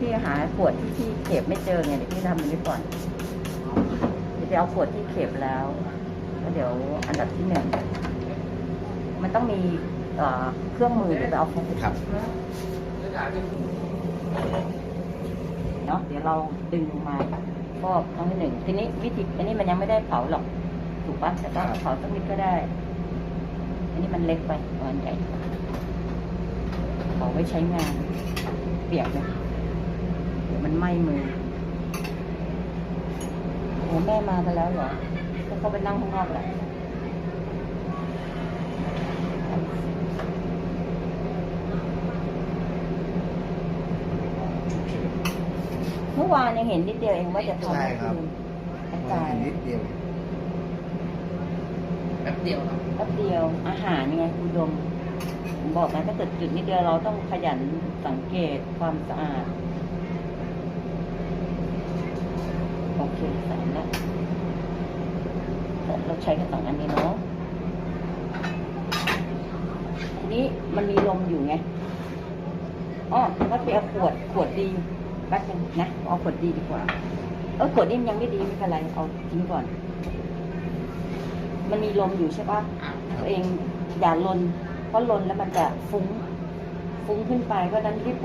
พี่หาขวดที่ที่เข็บไม่เจอไงเดี๋ยวพี่ทำมันนี้ก่อนเดี๋ยวไปเอาขวดที่เข็บแล้วแล้วเดี๋ยวอันดับที่หนึ่งมันต้องมีเอ่อเครื่องมือเดี๋ยวไปเอาของครับเนาะเดี๋ยวเราดึงมาก็ครั้งที่หนึ่งทีนี้วิธีอันนี้มันยังไม่ได้เผาหรอกถูกปะแต่ก็เผาสักนิดก็ได้ อันนี้มันเล็กไปเอาอันใหญ่เผาไว้ใช้งาน เปียกนะเดี๋ยวมัน ไหม้มือโอ้แม่มากันแล้วเหรอก็เขาไปนั่งข้างนอกแหละเมื่อวานยังเห็นนิดเดียวเองว่าจะทำใช่เมื่อครับคืนกระจายนิดเดียวแป๊บเดียวครับแป๊บเดียว อาหารไงคุณดม ผมบอกนะถ้าเกิดจุดนิดเดียวเราต้องขยันสังเกตความสะอาด โอ เคใส่แล้วเราใช้กันสองอันนี้เนาะทีนี้มันมีลมอยู่ไงอ๋อแล้วก็ไปเอาขวดขวดดีแป๊บนึงนะเอาขวดดีดีกว่า เออขวดนี้มันยังไม่ดีไม่เป็นไรเอาทิ้งก่อน มันมีลมอยู่ใช่ปะอะตัวเองอย่าลน เพราะลนแล้วมันจะฟุ้ง ฟุ้งขึ้นไปเพราะฉะนั้นรีบเปิด